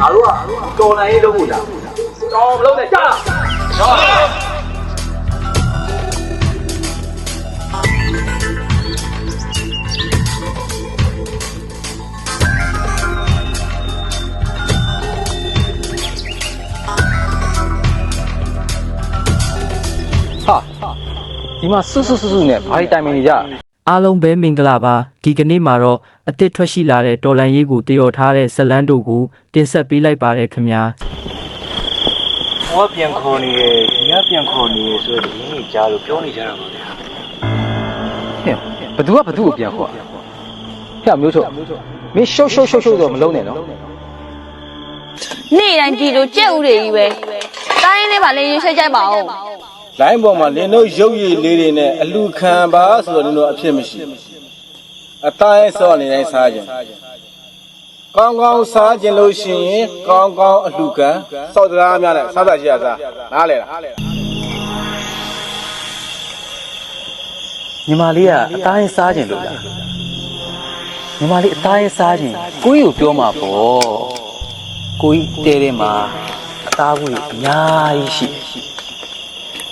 ငါတို့ကတော်လိုင်းရေးလုပ်ဖို့လားတော်မလုပ်နဲ့ကြားလားနော်ဟာဒီမှာစွတ်စွတ်စွတ်စွတ်နဲ့ဘာဒီတိုင်မင်နေကြ အားလုံးပဲမင်္ဂလာပါဒီကနေ့မှာတော့အသစ်ထွက်ရှိလာတဲ့တော်လန်ရေးကိုတည်တော်ထားတဲ့ဇလန်းတို့ကိုတင်ဆက်ပေးလိုက်ပါတယ်ခင်ဗျာဟောပြန်ခေါ်နေရဒီကပြန်ခေါ်နေရဆိုတော့ဒီနေ့ကြားလို့ပြောနေကြတာပါဗျာဟဲ့ဘသူကဘသူ့ကိုပြန်ခေါ်ဟဲ့မျိုးချုပ်မင်းရှုပ်ရှုပ်ရှုပ်ရှုပ်တော့မလုံးနဲ့နော်နေ့တိုင်းဒီလိုကြက်ဥတွေကြီးပဲတိုင်းလေးပါလေးရင်ဆက်ကြိုက်ပါဦး လိုင်းပေါ်မှာလင်းတို့ရုပ်ရည်လေးတွေနဲ့အလူခံပါဆိုတော့လင်းတို့အဖြစ်မရှိအတိုင်းစောနေတိုင်းစားခြင်းကောင်းကောင်းစားခြင်းလို့ရှိရင်ကောင်းကောင်းအလူခံစောက်တရားများနဲ့စားစားကြရစားနားလေလားညီမလေးကအသားရင်စားခြင်းလို့လားညီမလေးအသားရင်စားခြင်းကိုကြီးကိုပြောမှာပေါ့ကိုကြီးတဲတဲမှာအသားဘူးအများကြီးရှိတယ်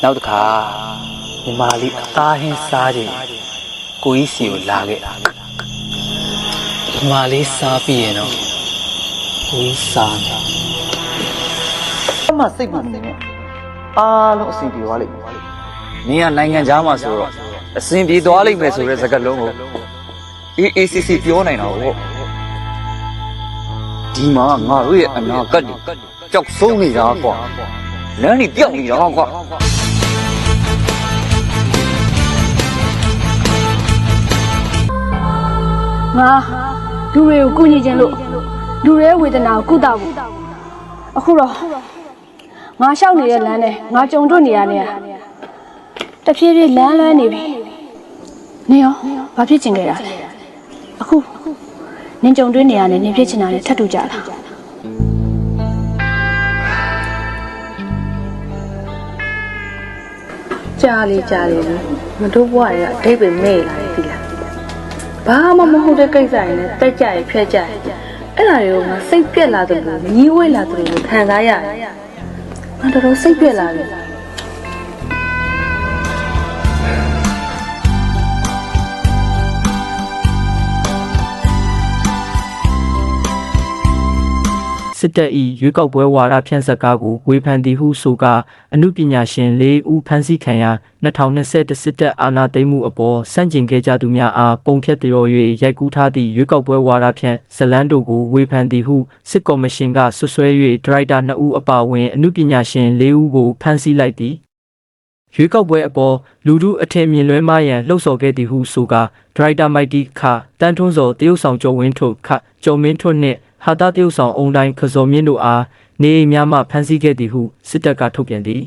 နောက်တစ်ခါညီမလေးအသားဟင်းစားခြင်းကိုကြီးစီကိုလာခဲ့ညီမလေးစားပြီးရင်တော့ကိုကြီးစားတယ်အမစိတ်မနေနဲ့အားလုံးအဆင်ပြေသွားလိမ့်မယ်နင်ကနိုင်ငံသားမှာဆိုတော့အဆင်ပြေသွားလိမ့်မယ်ဆိုတဲ့စကားလုံးကို AACC ပြောနိုင်တာပေါ့ဒီမှာငါတို့ရဲ့အနာဂတ်တွေကြောက်ဆုံးနေတာကွာလမ်းတွေပြောက်နေတာကွာ ငါလူတွေကိုကူညီခြင်းလို့လူတွေရဲ့ဝေဒနာကိုကုသဖို့အခုတော့ငါရှောက်နေတဲ့လမ်းနဲ့ငါကြုံတွေ့နေရတဲ့တဖြည်းဖြည်းလမ်းလွဲနေပြီနေရောဘာဖြစ်ချင်ခဲ့တာလဲအခုနင်ကြုံတွေ့နေရတယ်နင်ဖြစ်ချင်တာလေထပ်တူကြလားကြားလေကြားလေမတို့ဘွားရအတိတ်ပဲမဲ့လာတယ်ဒီလား ဘာမှမဟုတ်တဲ့ကိစ္စတွေနဲ့တက်ကြရဖြတ်ကြရအဲ့ဒါတွေကိုငါစိတ်ပြက်လာတယ်လို့ညီးဝဲလာတယ်လို့ခံစားရတယ်ငါတော်တော်စိတ်ပြက်လာပြီ စစ်တပ်၏ရွေးကောက်ပွဲဝါဒဖြန့်စက်ကားကိုဝေဖန်သည်ဟုဆိုကာအမှုပညာရှင်၄ဦးဖမ်းဆီးခံရ2021စစ်တပ်အာဏာသိမ်းမှုအပေါ်စန့်ကျင်ခဲ့ကြသူများအားပုံဖြတ်တရော်၍ရိုက်ကူးထားသည့်ရွေးကောက်ပွဲဝါဒဖြန့်ဇလန်းတို့ကိုဝေဖန်သည်ဟုစစ်ကော်မရှင်ကဆွဆွဲ၍ဒရိုက်တာ2ဦးအပါအဝင်အမှုပညာရှင်၄ဦးကိုဖမ်းဆီးလိုက်သည်ရွေးကောက်ပွဲအပေါ်လူထုအထင်မြင်လွဲမှားရန်လှုံ့ဆော်ခဲ့သည်ဟုဆိုကာဒရိုက်တာမိုက်တီခတန်းထွန်းစော်တရုတ်ဆောင်ကျော်ဝင်းထုတ်ခကျော်မင်းထွန်းနှင့် ဟာတာတရုတ်ဆောင်အုံတိုင်းခစော်မြင့်တို့အားနေအိမ်များမှဖမ်းဆီးခဲ့သည်ဟုစစ်တပ်ကထုတ်ပြန်သည်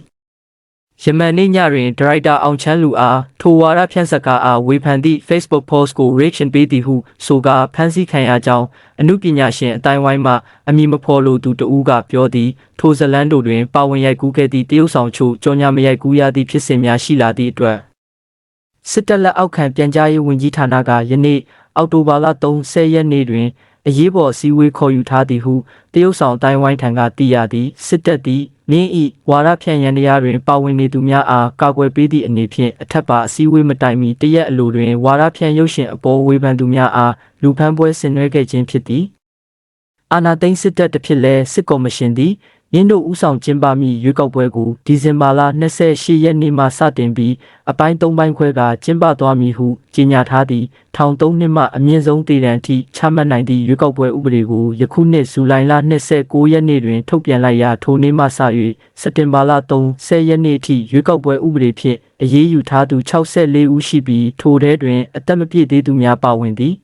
ယမန်နေ့ညတွင်ဒရိုက်တာအောင်ချမ်းလူအားထိုဝါဒဖြန့်စက်ကားအားဝေဖန်သည့် Facebook post ကို reaction ပေးသည်ဟုဆိုကာဖမ်းဆီးခံရကြောင်းအမှုပညာရှင်အတိုင်းဝိုင်းမှအမည်မဖော်လိုသူတဦးကပြောသည်ထိုဇလန်းတို့တွင်ပါဝင်ရိုက်ကူးခဲ့သည့်တရုတ်ဆောင်ချို့ကြော်ညာမရိုက်ကူးရသည့်ဖြစ်စဉ်များရှိလာသည့်အတွက်စစ်တပ်လက်အောက်ခံပြန်ကြားရေးဝန်ကြီးဌာနကယနေ့အောက်တိုဘာလ30ရက်နေ့တွင် အရေးပေါ်အစည်းအဝေးခေါ်ယူထားသည်ဟုတရုတ်ဆောင်အတိုင်းဝိုင်းထံကသိရသည်စစ်တပ်သည်မင်းဤဝါရဖြန့်ရန်တရားတွင်ပါဝင်နေသူများအားကာကွယ်ပေးသည့်အနေဖြင့်အထက်ပါအစည်းအဝေးမတိုင်မီတရက်အလိုတွင်ဝါရဖြန့်ရုပ်ရှင်အပေါ်ဝေဖန်သူများအားလူဖမ်းပွဲဆင်နွှဲခဲ့ခြင်းဖြစ်သည် အာနာသိန်းစစ်တပ်တစ်ဖြစ်လဲစစ်ကော်မရှင်သည်ရင်းတို့ဥဆောင်ကျင်းပမိရွေးကောက်ပွဲကိုဒီဇင်ဘာလ28ရက်နေ့မှစတင်ပြီးအပိုင်း၃ပိုင်းခွဲကကျင်းပသွားမည်ဟုကြေညာထားသည့်ထောင်၃နှစ်မှအမြင့်ဆုံးတည်တံအထိချမှတ်နိုင်သည့်ရွေးကောက်ပွဲဥပဒေကိုယခုနှစ်ဇူလိုင်လ29ရက်နေ့တွင်ထုတ်ပြန်လိုက်ရာထိုနေ့မှစ၍စက်တင်ဘာလ30ရက်နေ့အထိရွေးကောက်ပွဲဥပဒေဖြင့်အရေးယူထားသူ64ဦးရှိပြီးထိုထဲတွင်အသက်မပြည့်သေးသူများပါဝင်သည်